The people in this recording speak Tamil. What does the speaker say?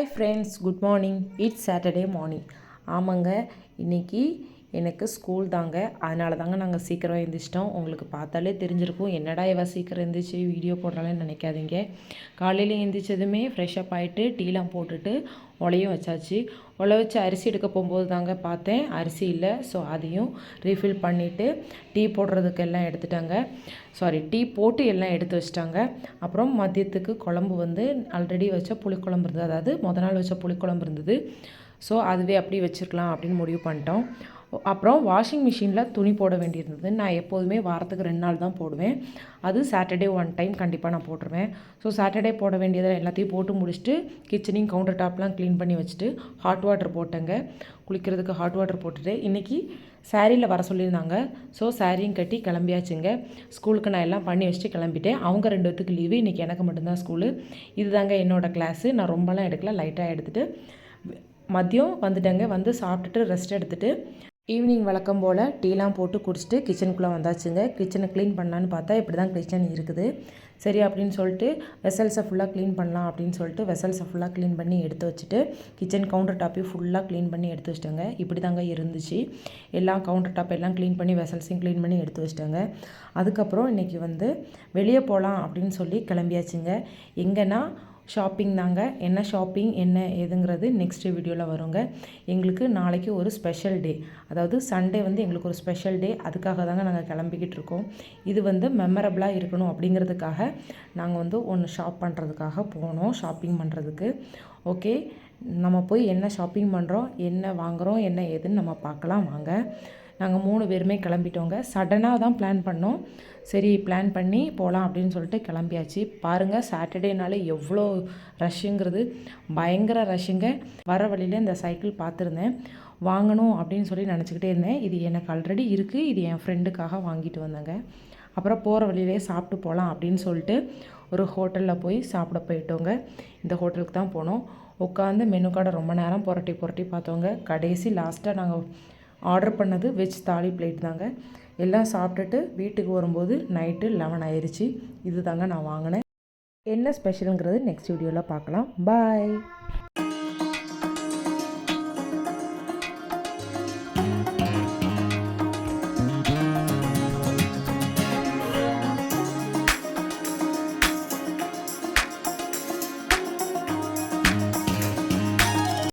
Hi friends good morning it's Saturday morning ஆமாங்க இன்றைக்கி எனக்கு ஸ்கூல் தாங்க. அதனால தாங்க நாங்கள் சீக்கிரம் எழுந்திரிச்சிட்டோம். உங்களுக்கு பார்த்தாலே தெரிஞ்சிருக்கும். என்னடா இவ சீக்கிரம் எழுந்திரிச்சு வீடியோ போடுறாலேன்னு நினைக்காதீங்க. காலையில் எழுந்திரிச்சதுமே ஃப்ரெஷ்அப் ஆகிட்டு டீலாம் போட்டுட்டு உலையும் வச்சாச்சு. உலை வச்சு அரிசி எடுக்க போகும்போது தாங்க பார்த்தேன். அரிசி இல்லை. ஸோ அதையும் ரீஃபில் பண்ணிவிட்டு டீ போடுறதுக்கு எல்லாம் எடுத்துட்டாங்க. சாரி டீ போட்டு எல்லாம் எடுத்து வச்சிட்டாங்க. அப்புறம் மதியத்துக்கு குழம்பு வந்து ஆல்ரெடி வச்ச புளிக்குழம்பு இருந்தது. அதாவது முத நாள் வச்ச புளிக்குழம்பு இருந்தது. ஸோ அதுவே அப்படி வச்சுருக்கலாம் அப்படின்னு முடிவு பண்ணிட்டோம். அப்புறம் வாஷிங் மிஷினில் துணி போட வேண்டியிருந்தது. நான் எப்போதுமே வாரத்துக்கு ரெண்டு நாள் தான் போடுவேன். அது சாட்டர்டே ஒன் டைம் கண்டிப்பாக நான் போட்டுருவேன். ஸோ சாட்டர்டே போட வேண்டியதை எல்லாத்தையும் போட்டு முடிச்சுட்டு கிச்சனையும் கவுண்டர் டாப்லாம் க்ளீன் பண்ணி வச்சுட்டு ஹாட் வாட்டர் போட்டேங்க. குளிக்கிறதுக்கு ஹாட் வாட்டர் போட்டுட்டு இன்றைக்கி சாரியில் வர சொல்லியிருந்தாங்க. ஸோ சாரியும் கட்டி கிளம்பியாச்சுங்க. ஸ்கூலுக்கு நான் எல்லாம் பண்ணி வச்சுட்டு கிளம்பிட்டேன். அவங்க ரெண்டு பேத்துக்கு லீவு இன்றைக்கி எனக்கு மட்டும்தான் ஸ்கூலு இதுதாங்க என்னோடய கிளாஸு நான் ரொம்பலாம் எடுக்கல. லைட்டாக எடுத்துகிட்டு மதியம் வந்துட்டேங்க. வந்து சாப்பிட்டுட்டு ரெஸ்ட் எடுத்துகிட்டு ஈவினிங் வழக்கம் போல் டீலாம் போட்டு குடிச்சிட்டு கிச்சனுக்குள்ளே வந்தாச்சுங்க. கிச்சனை க்ளீன் பண்ணலான்னு பார்த்தா இப்படி தான் கிச்சன் இருக்குது. சரி அப்படின்னு சொல்லிட்டு வெசல்ஸை ஃபுல்லாக க்ளீன் பண்ணலாம் அப்படின்னு சொல்லிட்டு வெசல்ஸை ஃபுல்லாக க்ளீன் பண்ணி எடுத்து வச்சுட்டு கிச்சன் கவுண்டர் டாப்பையும் ஃபுல்லாக க்ளீன் பண்ணி எடுத்து வச்சிட்டேங்க. இப்படி தாங்க இருந்துச்சு. எல்லா கவுண்டர் டாப் எல்லாம் க்ளீன் பண்ணி வெசல்ஸையும் க்ளீன் பண்ணி எடுத்து வச்சிட்டாங்க. அதுக்கப்புறம் இன்றைக்கி வந்து வெளியே போகலாம் அப்படின்னு சொல்லி கிளம்பியாச்சுங்க. எங்கன்னா ஷாப்பிங் தாங்க. என்ன ஷாப்பிங் என்ன ஏதுங்கிறது நெக்ஸ்ட் வீடியோவில் வருங்க. எங்களுக்கு நாளைக்கு ஒரு ஸ்பெஷல் டே அதாவது சண்டே வந்து எங்களுக்கு ஒரு ஸ்பெஷல் டே அதுக்காக தாங்க நாங்கள் கிளம்பிக்கிட்டு இருக்கோம். இது வந்து மெமரபிளாக இருக்கணும் அப்படிங்கிறதுக்காக நாங்கள் வந்து ஒன்று ஷாப் பண்ணுறதுக்காக போனோம் ஷாப்பிங் பண்ணுறதுக்கு ஓகே நம்ம போய் என்ன ஷாப்பிங் பண்ணுறோம் என்ன வாங்குகிறோம் என்ன ஏதுன்னு நம்ம பார்க்கலாம். வாங்க. நாங்கள் மூணு பேருமே கிளம்பிட்டோங்க. சடனாக தான் பிளான் பண்ணோம். சரி பிளான் பண்ணி போகலாம் அப்படின்னு சொல்லிட்டு கிளம்பியாச்சு. பாருங்கள் சாட்டர்டேனாலே எவ்வளோ ரஷ்ஷுங்கிறது பயங்கர ரஷ்ஷுங்க வர வழியில் இந்த சைக்கிள் பார்த்துருந்தேன். வாங்கணும் அப்படின்னு சொல்லி நினச்சிக்கிட்டே இருந்தேன். இது எனக்கு ஆல்ரெடி இருக்குது இது என் ஃப்ரெண்டுக்காக வாங்கிட்டு வந்தேங்க. அப்புறம் போகிற வழியிலே சாப்பிட்டு போகலாம் அப்படின்னு சொல்லிட்டு ஒரு ஹோட்டலில் போய் சாப்பிட போயிட்டோங்க. இந்த ஹோட்டலுக்கு தான் போனோம். உட்காந்து மெனு கார்டை ரொம்ப நேரம் புரட்டி புரட்டி பார்த்தோங்க. கடைசி லாஸ்ட்டாக நாங்கள் ஆர்டர் பண்ணது வெஜ் தாலி பிளேட் தாங்க. எல்லாம் சாப்பிட்டுட்டு வீட்டுக்கு வரும்போது நைட்டு லெவன் ஆயிடுச்சு இது தாங்க நான் வாங்கினேன். என்ன ஸ்பெஷலுங்கிறது நெக்ஸ்ட் வீடியோவில் பார்க்கலாம். பாய்